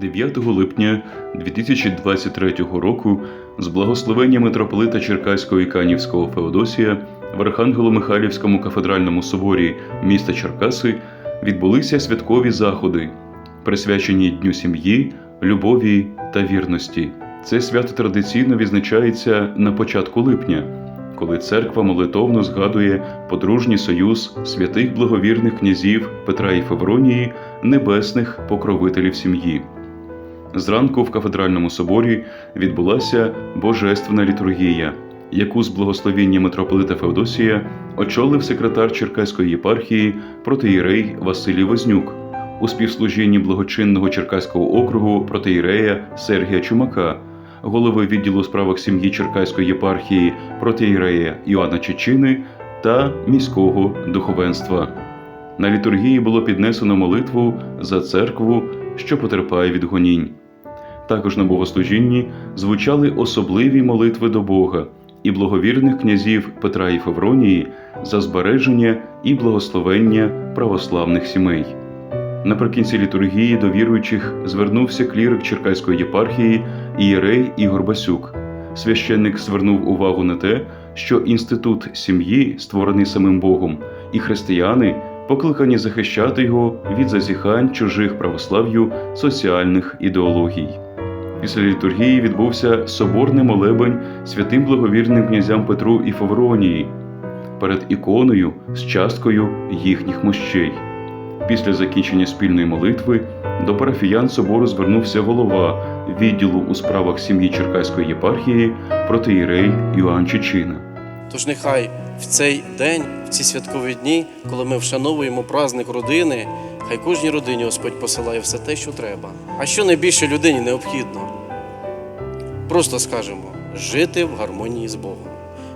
9 липня 2023 року з благословення митрополита Черкаського і Канівського Феодосія в Архангело-Михайлівському кафедральному соборі міста Черкаси відбулися святкові заходи, присвячені Дню сім'ї, любові та вірності. Це свято традиційно відзначається на початку липня, коли церква молитовно згадує подружній союз святих благовірних князів Петра і Февронії, небесних покровителів сім'ї. Зранку в кафедральному соборі відбулася божественна літургія, яку з благословіння митрополита Феодосія очолив секретар Черкаської єпархії протиєрей Василій Вознюк у співслужінні благочинного Черкаського округу протиєрея Сергія Чумака, голови відділу справах сім'ї Черкаської єпархії протиєрея Іоанна Чечини та міського духовенства. На літургії було піднесено молитву за церкву, що потерпає від гонінь. Також на богослужінні звучали особливі молитви до Бога і благовірних князів Петра і Февронії за збереження і благословення православних сімей. Наприкінці літургії до віруючих звернувся клірик Черкаської єпархії Ієрей Ігор Басюк. Священник звернув увагу на те, що інститут сім'ї, створений самим Богом, і християни покликані захищати його від зазіхань чужих православ'ю соціальних ідеологій. Після літургії відбувся соборний молебень святим благовірним князям Петру і Фавронії перед іконою з часткою їхніх мощей. Після закінчення спільної молитви до парафіян собору звернувся голова відділу у справах сім'ї Черкаської єпархії протиєрей Йоанн Чечина. Тож нехай в цей день, в ці святкові дні, коли ми вшановуємо праздник родини, хай кожній родині Господь посилає все те, що треба. А що найбільше людині необхідно? Просто скажемо жити в гармонії з Богом.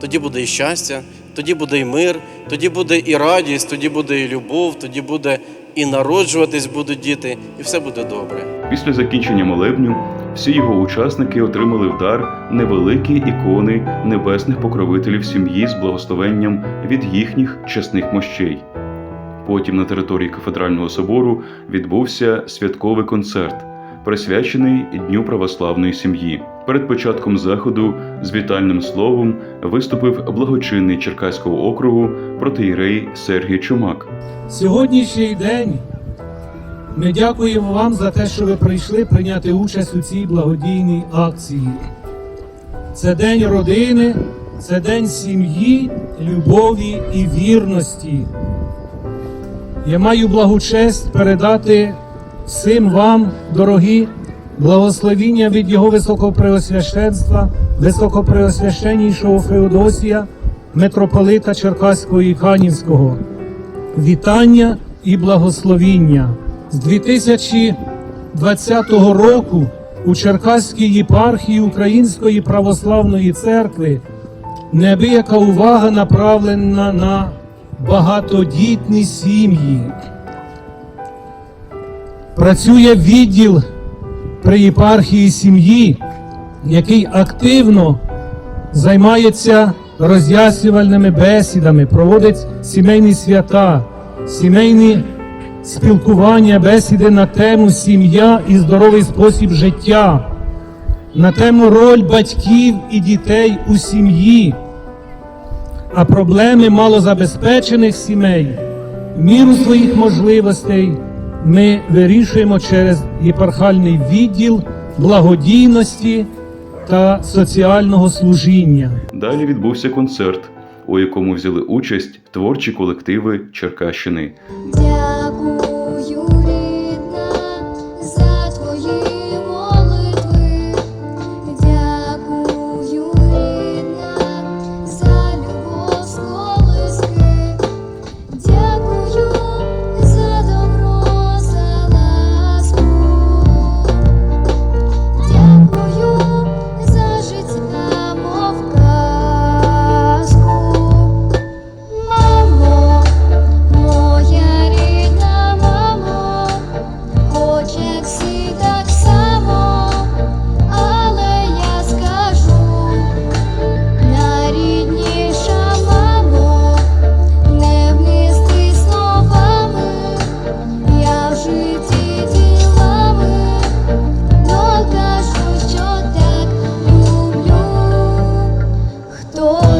Тоді буде і щастя, тоді буде і мир, тоді буде і радість, тоді буде і любов, тоді буде і народжуватись будуть діти, і все буде добре. Після закінчення молебню всі його учасники отримали в дар невеликі ікони небесних покровителів сім'ї з благословенням від їхніх чесних мощей. Потім на території кафедрального собору відбувся святковий концерт, присвячений Дню православної сім'ї. Перед початком заходу з вітальним словом виступив благочинний Черкаського округу протиєрей Сергій Чумак. Сьогоднішній день ми дякуємо вам за те, що ви прийшли прийняти участь у цій благодійній акції. Це день родини, це день сім'ї, любові і вірності. Я маю благу честь передати всім вам, дорогі, благословіння від Його Високопреосвященства, Високопреосвященнішого Феодосія, митрополита Черкаського і Канівського вітання і благословіння. З 2020 року у Черкаській єпархії Української православної церкви неабияка увага направлена на багатодітні сім'ї. Працює відділ при єпархії сім'ї, який активно займається роз'яснювальними бесідами, проводить сімейні свята, сімейні спілкування, бесіди на тему сім'я і здоровий спосіб життя, на тему роль батьків і дітей у сім'ї, а проблеми малозабезпечених сімей, міру своїх можливостей ми вирішуємо через єпархальний відділ благодійності та соціального служіння. Далі відбувся концерт, у якому взяли участь творчі колективи Черкащини.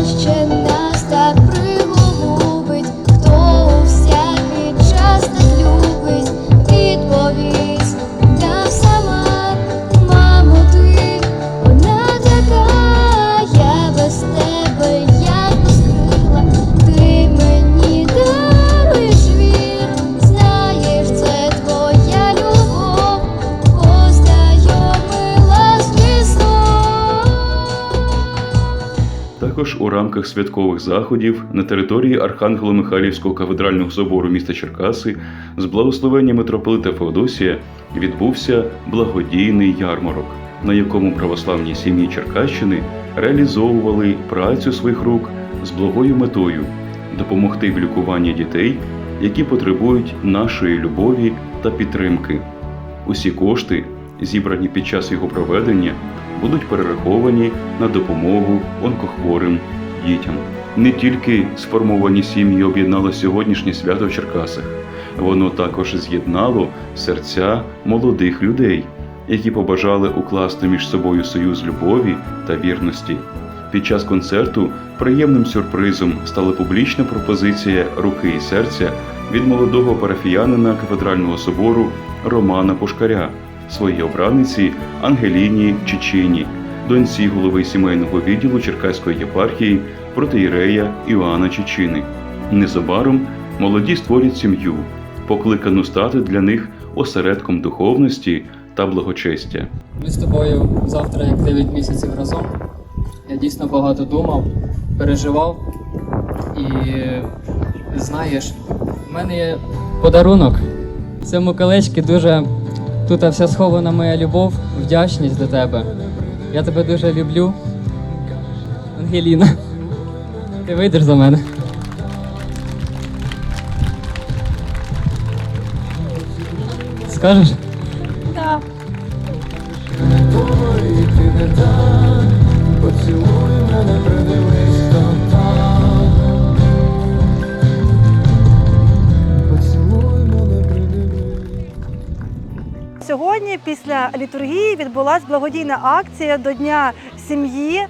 ще настав. Також святкових заходів на території Архангело-Михайлівського кафедрального собору міста Черкаси з благословення митрополита Феодосія відбувся благодійний ярмарок, на якому православні сім'ї Черкащини реалізовували працю своїх рук з благою метою допомогти в лікуванні дітей, які потребують нашої любові та підтримки. Усі кошти, зібрані під час його проведення, будуть перераховані на допомогу онкохворим дітям. Не тільки сформовані сім'ї об'єднало сьогоднішнє свято в Черкасах, воно також з'єднало серця молодих людей, які побажали укласти між собою союз любові та вірності. Під час концерту приємним сюрпризом стала публічна пропозиція руки і серця від молодого парафіянина кафедрального собору Романа Пушкаря, своїй обраниці Ангеліні Чечині, доньці голови сімейного відділу Черкаської єпархії протиєрея Іоанна Чечини. Незабаром молоді створять сім'ю, покликану стати для них осередком духовності та благочестя. Ми з тобою завтра як 9 місяців разом. Я дійсно багато думав, переживав. І знаєш, в мене є подарунок. В цьому колечці дуже тут вся схована моя любов, вдячність до тебе. Я тебе дуже люблю. Ангеліна. Ти вийдеш за мене. Скажеш? Так. Сьогодні після літургії відбулася благодійна акція до Дня сім'ї.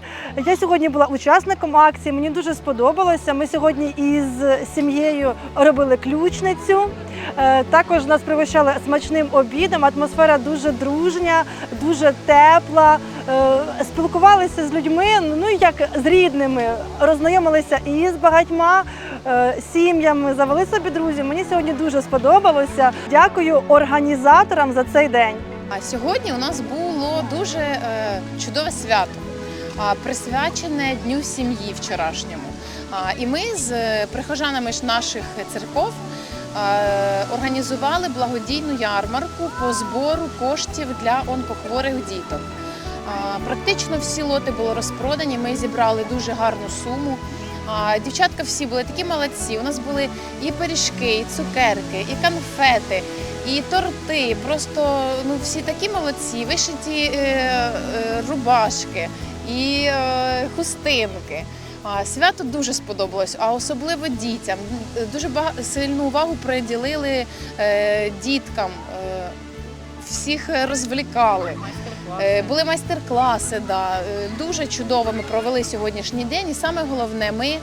Я сьогодні була учасником акції. Мені дуже сподобалося. Ми сьогодні із сім'єю робили ключницю. Е, Також нас пригощали смачним обідом. Атмосфера дуже дружня, дуже тепла. Е, Спілкувалися з людьми, ну як з рідними, роззнайомилися і з багатьма е, сім'ями, завели собі друзів. Мені сьогодні дуже сподобалося. Дякую організаторам за цей день. А сьогодні у нас було дуже е, чудове свято, присвячене Дню сім'ї вчорашньому. І ми з е, прихожанами наших церков організували благодійну ярмарку по збору коштів для онкохворих діток. Практично всі лоти були розпродані. Ми зібрали дуже гарну суму. Дівчатка всі були такі молодці. У нас були і пиріжки, і цукерки, і конфети, і торти. Просто ну всі такі молодці, вишиті е, е, рубашки і е, хустинки. Свято дуже сподобалось, а особливо дітям. Дуже бага- сильну увагу приділили е, діткам. Е, всіх розвлікали. Е, Були майстер-класи, да. Е, дуже чудово ми провели сьогоднішній день. І саме головне, ми е,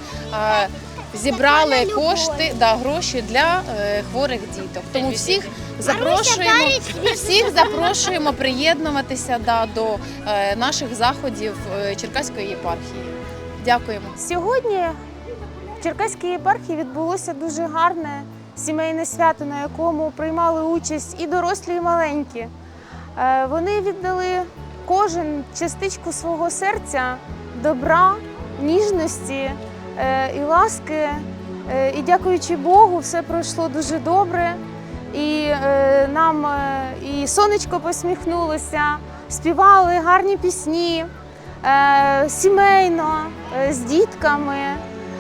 зібрали кошти, да, гроші для е, хворих діток. Тому всіх запрошуємо, всіх запрошуємо приєднуватися да, до е, наших заходів е, Черкаської єпархії. Дякуємо. Сьогодні в Черкаській єпархії відбулося дуже гарне сімейне свято, на якому приймали участь і дорослі, і маленькі. Е, Вони віддали кожен частичку свого серця, добра, ніжності і ласки. Е, І дякуючи Богу, все пройшло дуже добре. І е, нам е, і сонечко посміхнулося, співали гарні пісні е, сімейно, е, з дітками.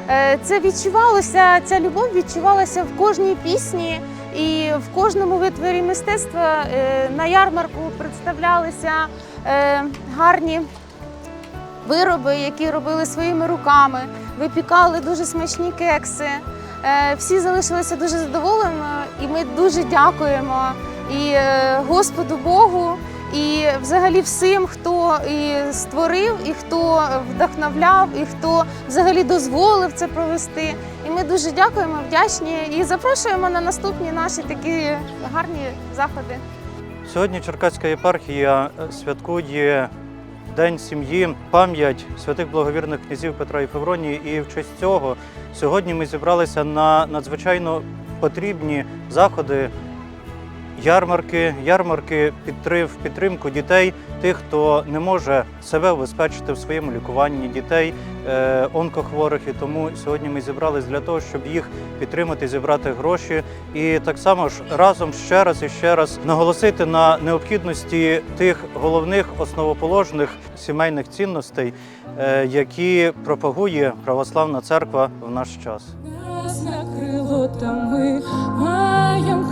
Е, Це відчувалося, ця любов відчувалася в кожній пісні і в кожному витворі мистецтва е, на ярмарку представлялися е, гарні вироби, які робили своїми руками, випікали дуже смачні кекси. Е, Всі залишилися дуже задоволеними, і ми дуже дякуємо і е, Господу Богу, і взагалі всім, хто і створив, і хто вдохновляв, і хто взагалі дозволив це провести. І ми дуже дякуємо, вдячні і запрошуємо на наступні наші такі гарні заходи. Сьогодні Черкаська єпархія е, святкує День сім'ї, пам'ять святих благовірних князів Петра і Февронії. І в честь цього сьогодні ми зібралися на надзвичайно потрібні заходи ярмарки, ярмарки підтрив, підтримку дітей, тих, хто не може себе убезпечити в своєму лікуванні дітей е, онкохворих. І тому сьогодні ми зібрались для того, щоб їх підтримати, зібрати гроші і так само ж разом ще раз і ще раз наголосити на необхідності тих головних основоположних сімейних цінностей, е, які пропагує православна церква в наш час. Нас накрило там ми, маєм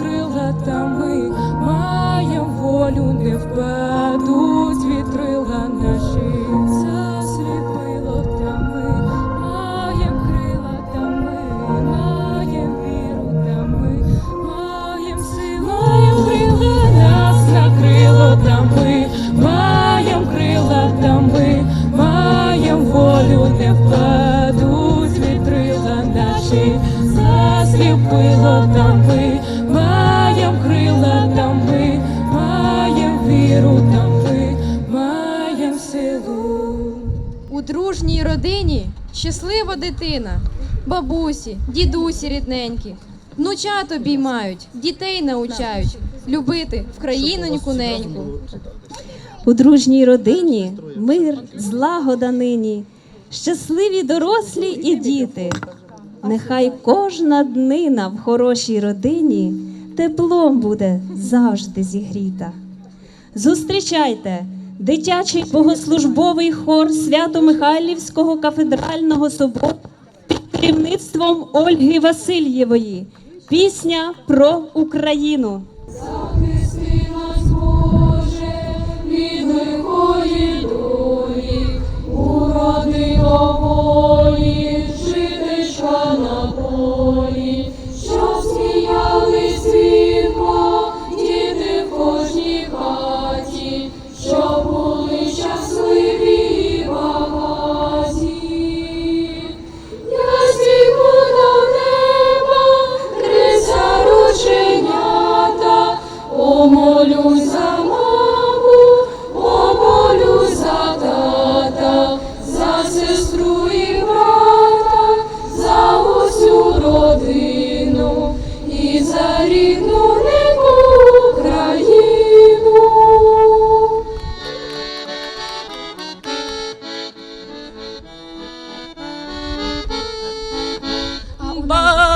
там ми, маєм волю, не впадуть вітрила бабусі, дідусі рідненькі, внучат обіймають, дітей научають любити в країноньку неньку. У дружній родині мир, злагода нині, щасливі дорослі і діти. Нехай кожна днина в хорошій родині теплом буде завжди зігріта. Зустрічайте дитячий богослужбовий хор Свято-Михайлівського кафедрального собору керівництвом Ольги Васильєвої. Пісня про Україну. Від лихої долі, уроди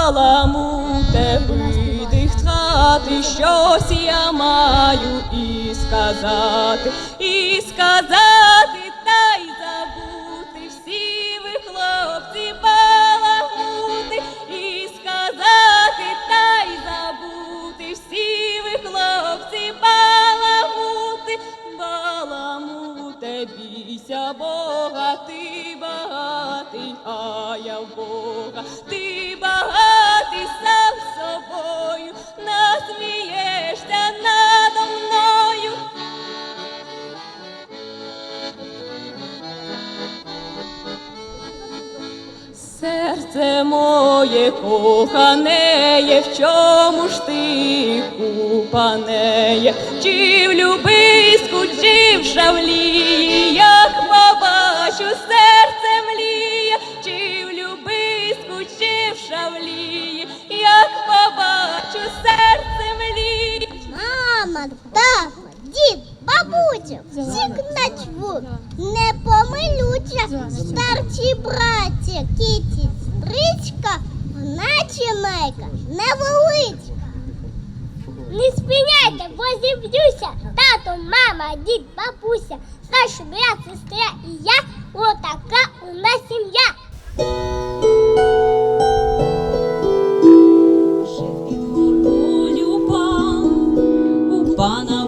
Баламуте видихати, щось я маю і сказати, і сказати, Серце моє коханеє, в чому ж ти купанеє, чи в любиську, чи в шавлії, як побачу, серце мліє, чи в любиську, чи в шавлії, як побачу, серце мліє. Мама, тато, дід, бабуся, всіх начву, не помилюся, старші браття, кіті, наче не невеличка. Не спиняйте, бо зіб'юся, тато, мама, дід, бабуся, старший брат, сестра і я, отака у нас сім'я. Під горою пан, у пана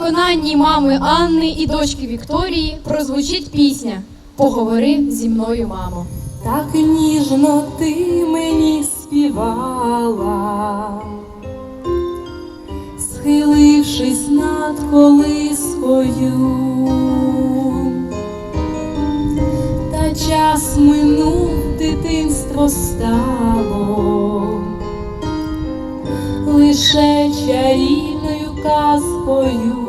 Анні, мами Анни і дочки Вікторії прозвучить пісня Поговори зі мною, мамо. Так ніжно ти мені співала, схилившись над колискою, та час минув, дитинство стало лише чарівною казкою.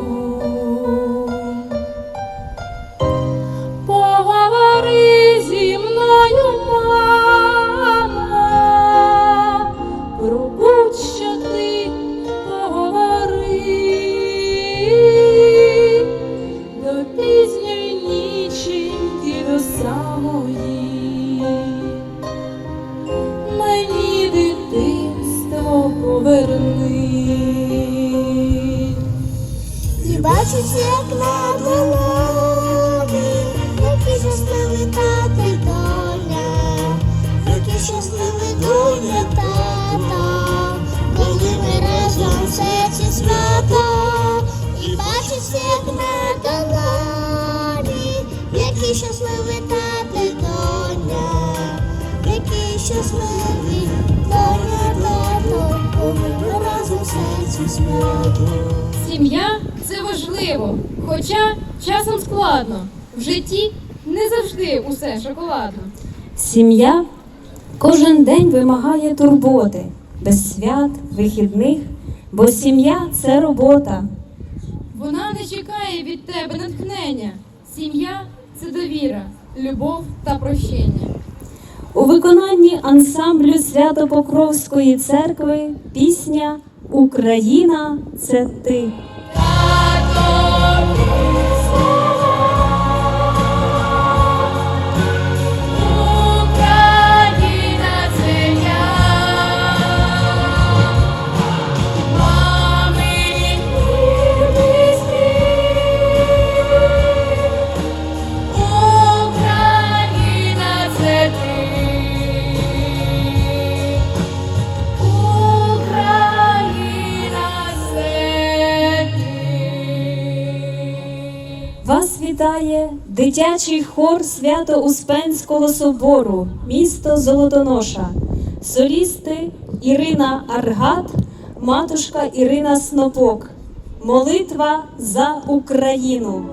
Який щасливий тата доня, який щасливий доня коли ми разом серці свята. Сім'я це важливо, хоча часом складно. В житті не завжди усе шоколадно. Сім'я кожен день вимагає турботи, без свят, вихідних, бо сім'я це робота. Вона не чекає від тебе натхнення. Сім'я це довіра, любов та прощення. У виконанні ансамблю Свято-Покровської церкви пісня Україна це ти. Вас вітає дитячий хор Свято-Успенського собору, місто Золотоноша, солісти Ірина Аргат, матушка Ірина Снопок. Молитва за Україну.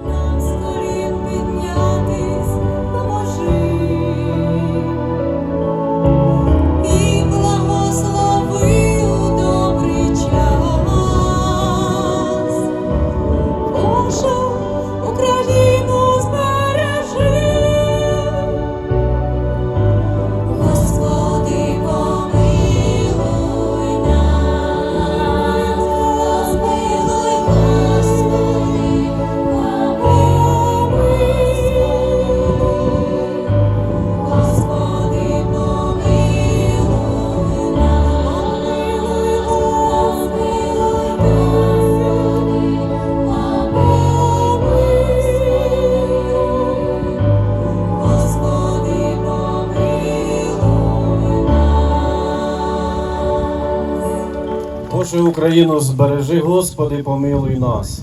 Україну збережи, Господи, помилуй нас.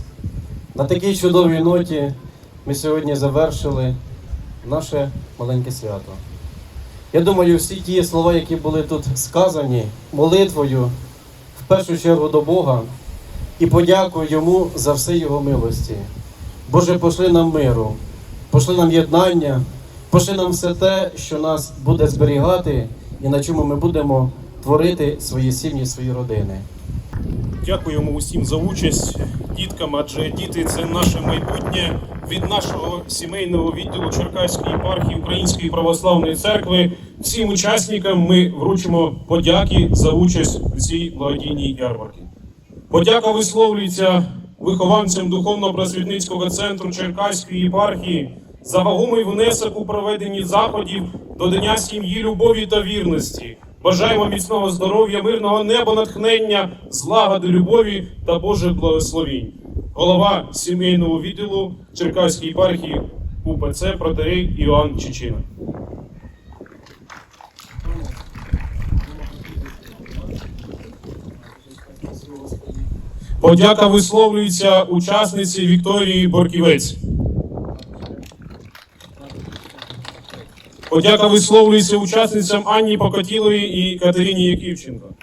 На такій чудовій ноті ми сьогодні завершили наше маленьке свято. Я думаю, всі ті слова, які були тут сказані, молитвою, в першу чергу до Бога, і подякую йому за все Його милості. Боже, пошли нам миру, пошли нам єднання, пошли нам все те, що нас буде зберігати і на чому ми будемо творити свої сім'ї, свої родини. Дякуємо усім за участь діткам, адже діти це наше майбутнє. Від нашого сімейного відділу Черкаської єпархії Української православної церкви всім учасникам ми вручимо подяки за участь у цій благодійній ярмарці. Подяка висловлюється вихованцям духовно-просвітницького центру Черкаської єпархії за вагомий внесок у проведенні заходів до Дня сім'ї, любові та вірності. Бажаємо міцного здоров'я, мирного неба, натхнення, злагоди, любові та Божих благословінь. Голова сімейного відділу Черкаської єпархії УПЦ протерей Іоанн Чечина. Подяка висловлюється учасниці Вікторії Борківець. Подяка висловлюється учасницям Анні Покотілої і Катерині Яківченко.